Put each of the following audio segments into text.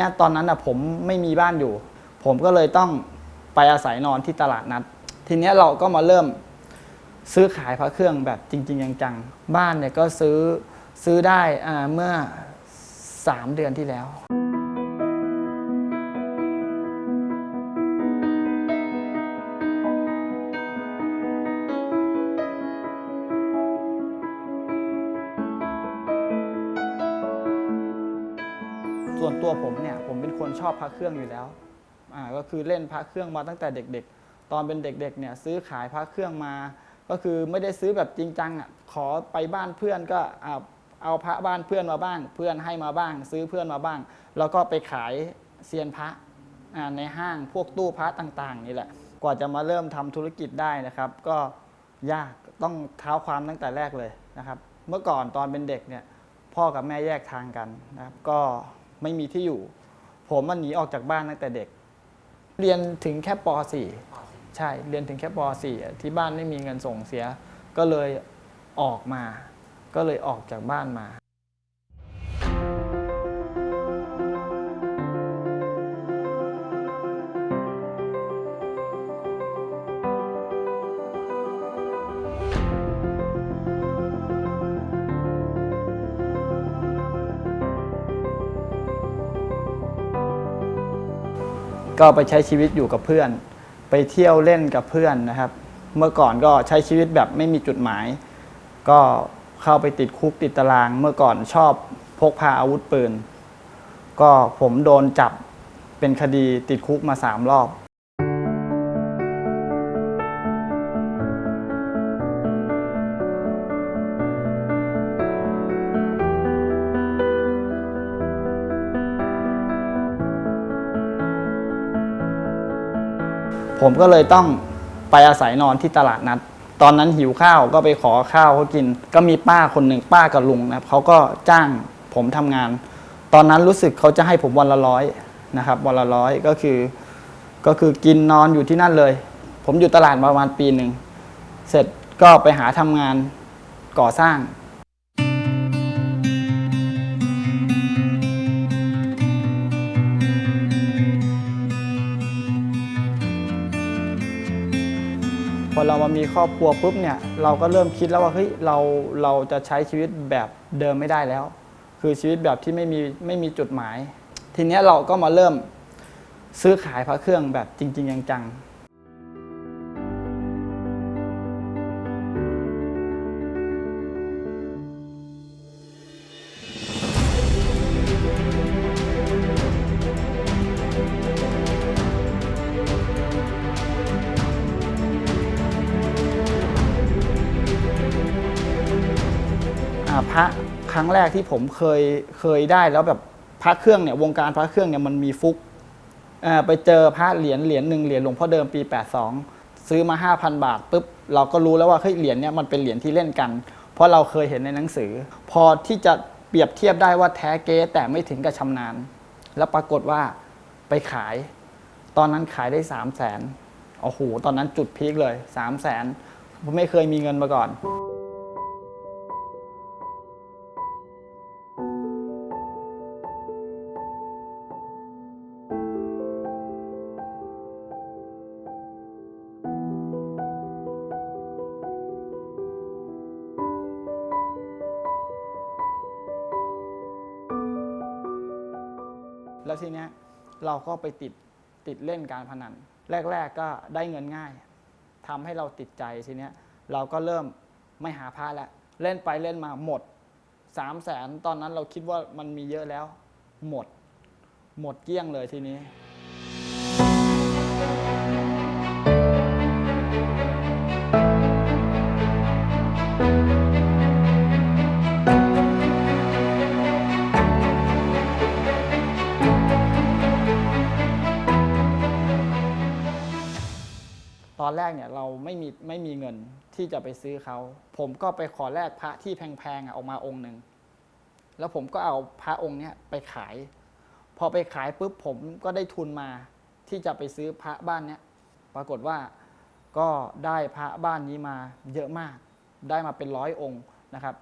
เนี่ยตอนนั้นอะผมไม่มีบ้านอยู่ ผมก็เลยต้องไปอาศัยนอนที่ตลาดนัด ทีเนี้ยเราก็มาเริ่มซื้อขายพระเครื่องแบบจริง ๆ จังๆ บ้านเนี่ยก็ซื้อซื้อได้อ่าเมื่อ 3 เดือนที่แล้ว ตัวผมเนี่ยผมเป็นคนชอบพระเครื่องอยู่แล้วอ่าก็คือเล่นพระเครื่องมาตั้งแต่เด็ก ๆ ตอนเป็นเด็กๆเนี่ยซื้อขายพระเครื่องมา ก็คือไม่ได้ซื้อแบบจริงจังอะขอไปบ้านเพื่อนก็อ่าเอาพระบ้านเพื่อนมาบ้าง เพื่อนให้มาบ้าง ซื้อเพื่อนมาบ้าง แล้วก็ไปขายเซียนพระอ่าในห้างพวกตู้พระต่างๆนี่แหละ กว่าจะมาเริ่มทำธุรกิจได้นะครับ ก็ยากต้องเท้าความตั้งแต่แรกเลยนะครับ เมื่อก่อนตอนเป็นเด็กเนี่ยพ่อกับแม่แยกทางกันนะครับ ก็ ไม่มีที่อยู่ ผมมันหนีออกจากบ้านตั้งแต่เด็ก เรียนถึงแค่ป .4 ใช่เรียนถึงแค่ป .4 ที่บ้านไม่มีเงินส่งเสีย ก็เลยออกมา ก็เลยออกจากบ้านมา ก็ไปใช้ชีวิตอยู่กับเพื่อน ไปเที่ยวเล่นกับเพื่อนนะครับ เมื่อก่อนก็ใช้ชีวิตแบบไม่มีจุดหมาย ก็เข้าไปติดคุกติดตาราง เมื่อก่อนชอบพกพาอาวุธปืน ก็ผมโดนจับเป็นคดีติดคุกมาสามรอบ ผมก็เลยต้องไปอาศัยนอนที่ตลาดนัด ตอนนั้นหิวข้าวก็ไปขอข้าวเขากิน ก็มีป้าคนหนึ่งป้ากับลุงนะครับเขาก็จ้างผมทำงาน ตอนนั้นรู้สึกเขาจะให้ผมวันละร้อยนะครับ วันละร้อยก็คือ ก็คือกินนอนอยู่ที่นั่นเลย ผมอยู่ตลาดประมาณปีหนึ่ง เสร็จก็ไปหาทำงานก่อสร้าง อเรามามีครอบครัวปุ๊บเนี่ยเราก็เริ่มคิดแล้วว่าเฮ้ยเราเราจะใช้ชีวิตแบบเดิมไม่ได้แล้ว คือชีวิตแบบที่ไม่มีไม่มีจุดหมาย ทีเนี้ยเราก็มาเริ่มซื้อขายพระเครื่องแบบจริง ๆ จังๆ รั้งแรกที่ผมเคยเคยได้แล้วแบบพระเครื่องเนี่ยวงการพระเครื่องเนี่ยมันมีฟุกไปเจอพระเหรียญเหรียญหนึ่งเหรียญหลวงพ่อเดิมปี 82 ซื้อมา 5,000 บาทปุ๊บเราก็รู้แล้วว่าเฮ้ยเหรียญเนี่ยมันเป็นเหรียญที่เล่นกัน เพราะเราเคยเห็นในหนังสือ พอที่จะเปรียบเทียบได้ว่าแท้เก๊แต่ไม่ถึงกับชำนาญ แล้วปรากฏว่าไปขาย ตอนนั้นขายได้3 0 0แสนโอ้โหตอนนั้นจุดพีคเลย3 0 0แสนผมไม่เคยมีเงินมาก่อน แล้วทีเนี้ยเราก็ไปติดติดเล่นการพนัน แรก ๆก็ได้เงินง่ายทำให้เราติดใจทีเนี้ยเราก็เริ่มไม่หาพระแล้วเล่นไปเล่นมาหมดสามแสนตอนนั้นเราคิดว่ามันมีเยอะแล้ว หมด หมดเกลี้ยงเลยทีนี้ ตอนแรกเนี่ยเราไม่มีไม่มีเงินที่จะไปซื้อเขา ผมก็ไปขอแลกพระที่แพงๆอออกมาองค์หนึ่ง แล้วผมก็เอาพระองค์เนี้ยไปขาย พอไปขายปุ๊บผมก็ได้ทุนมาที่จะไปซื้อพระบ้านเนี้ย ปรากฏว่าก็ได้พระบ้านนี้มาเยอะมาก ได้มาเป็นร้อยองค์นะครับ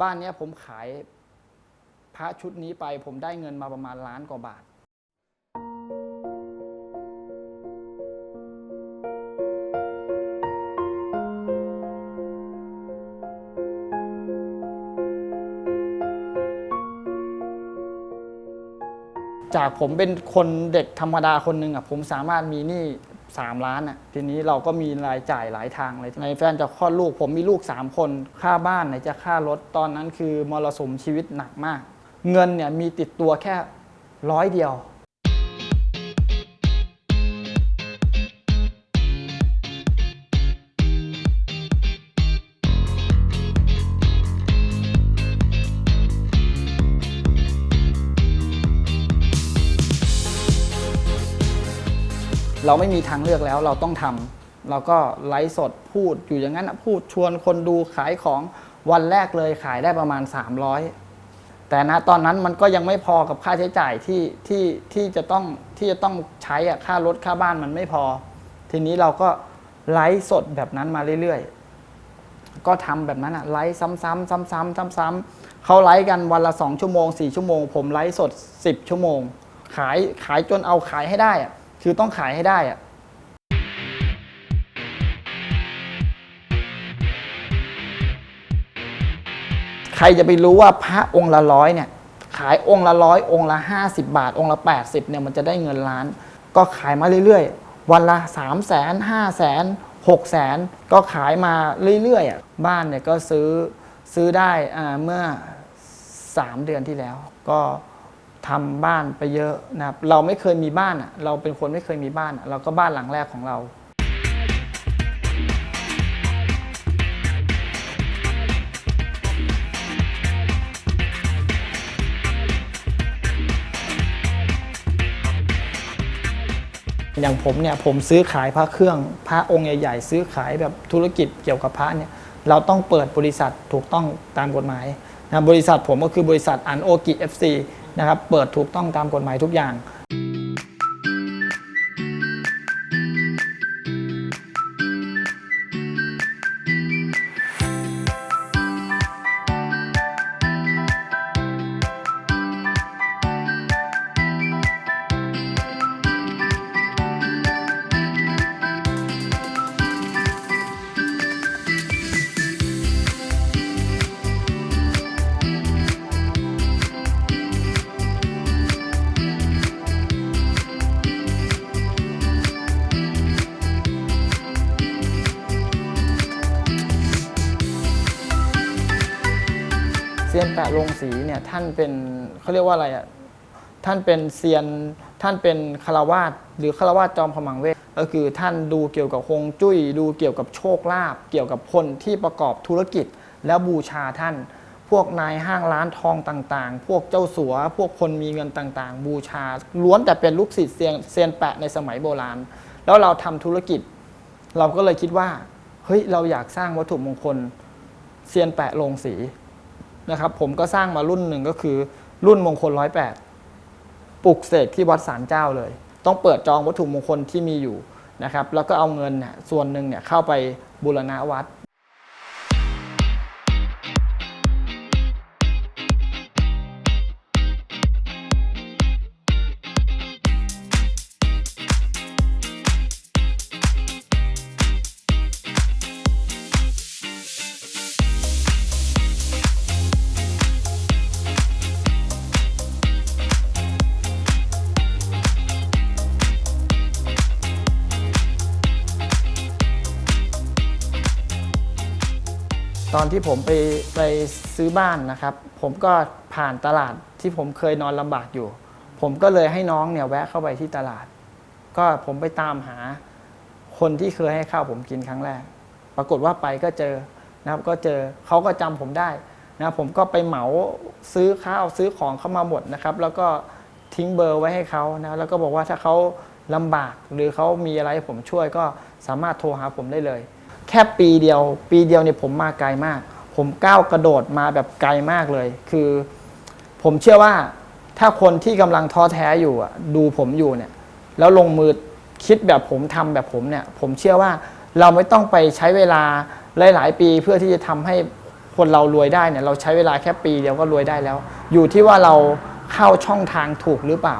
บ้านเนี้ยผมขายพระชุดนี้ไปผมได้เงินมาประมาณล้านกว่าบาท จากผมเป็นคนเด็กธรรมดาคนหนึ่งอะผมสามารถมีหนี้สามล้านอะทีนี้เราก็มีรายจ่ายหลายทางเลยในแฟนจะคลอดลูกผมมีลูกสามคน ค่าบ้านไหนจะค่ารถตอนนั้นคือมรสุมชีวิตหนักมาก เงินเนี่ยมีติดตัวแค่ร้อยเดียว เราไม่มีทางเลือกแล้วเราต้องทำเราก็ไลฟ์สดพูดอยู่อย่างนั้นพูดชวนคนดูขายของวันแรกเลยขายได้ประมาณ 300 แต่นะตอนนั้นมันก็ยังไม่พอกับค่าใช้จ่ายที่ที่ที่จะต้องที่จะต้องใช้อะค่ารถค่าบ้านมันไม่พอ ทีนี้เราก็ไลฟ์สดแบบนั้นมาเรื่อยๆ ก็ทำแบบนั้นอะไลฟ์ซ้ำๆซ้ำๆซ้ำๆเขาไลฟ์กันวันละ2ชั่วโมง4ชั่วโมง ผมไลฟ์สด 10 ชั่วโมง ขายขายจนเอาขายให้ได้อะ คือต้องขายให้ได้อะใครจะไปรู้ว่าพระองค์ละร้อยเนี่ย ขายองค์ละร้อยองค์ละ 50 บาท องค์ละ 80เนี่ยมันจะได้เงินล้าน ก็ขายมาเรื่อยๆ วันละ 3 0 0แสนห้าแสนหกแสนก็ขายมาเรื่อยๆอะบ้านเนี่ยก็ซื้อซื้อได้เมื่อ 3 เดือนที่แล้ว ก็ ทำบ้านไปเยอะนะครับ เราไม่เคยมีบ้านอะ เราเป็นคนไม่เคยมีบ้านเราก็บ้านหลังแรกของเรา อย่างผมเนี่ยผมซื้อขายพระเครื่องพระองค์ใหญ่ๆ ซื้อขายแบบธุรกิจเกี่ยวกับพระเนี่ยเราต้องเปิดบริษัทถูกต้องตามกฎหมายนะบริษัทผมก็คือบริษัทอันโอกิเอฟซี นะครับเปิดถูกต้องตามกฎหมายทุกอย่าง เซียนแปะลงสีเนี่ยท่านเป็นเขาเรียกว่าอะไรอะท่านเป็นเซียนท่านเป็นคารวาสหรือคารวาสจอมขมังเวทก็คือท่านดูเกี่ยวกับฮวงจุ้ย ดูเกี่ยวกับโชคลาภเกี่ยวกับคนที่ประกอบธุรกิจ แล้วบูชาท่าน พวกนายห้างร้านทองต่างๆ พวกเจ้าสัว พวกคนมีเงินต่างๆ บูชา ล้วนแต่เป็นลูกศิษย์เซียนเซียนแปะในสมัยโบราณ แล้วเราทำธุรกิจ เราก็เลยคิดว่าเฮ้ยเราอยากสร้างวัตถุมงคลเซียนแปะลงสี นะครับผมก็สร้างมารุ่นหนึ่งก็คือรุ่นมงคลร้อยแปดปลุกเสกที่วัดสารเจ้าเลย ต้องเปิดจองวัตถุมงคลที่มีอยู่นะครับแล้วก็เอาเงินเนี่ยส่วนหนึ่งเนี่ยเข้าไปบูรณะวัด ตอนที่ผมไปไปซื้อบ้านนะครับ ผมก็ผ่านตลาดที่ผมเคยนอนลำบากอยู่ ผมก็เลยให้น้องเนี่ยแวะเข้าไปที่ตลาด ก็ผมไปตามหาคนที่เคยให้ข้าวผมกินครั้งแรก ปรากฏว่าไปก็เจอนะครับก็เจอเขาก็จำผมได้นะผมก็ไปเหมาซื้อข้าวซื้อของเข้ามาหมดนะครับ แล้วก็ทิ้งเบอร์ไว้ให้เขานะแล้วก็บอกว่าถ้าเขาลำบากหรือเขามีอะไรให้ผมช่วยก็สามารถโทรหาผมได้เลย แค่ปีเดียว ปีเดียวเนี่ยผมมาไกลมาก ผมก้าวกระโดดมาแบบไกลมากเลย คือ ผมเชื่อว่าถ้าคนที่กำลังท้อแท้อยู่อะดูผมอยู่เนี่ย แล้วลงมือคิดแบบผมทำแบบผมเนี่ย ผมเชื่อว่าเราไม่ต้องไปใช้เวลาหลาย ๆ ปีเพื่อที่จะทำให้คนเรารวยได้เนี่ย เราใช้เวลาแค่ปีเดียวก็รวยได้แล้ว อยู่ที่ว่าเราเข้าช่องทางถูกหรือเปล่า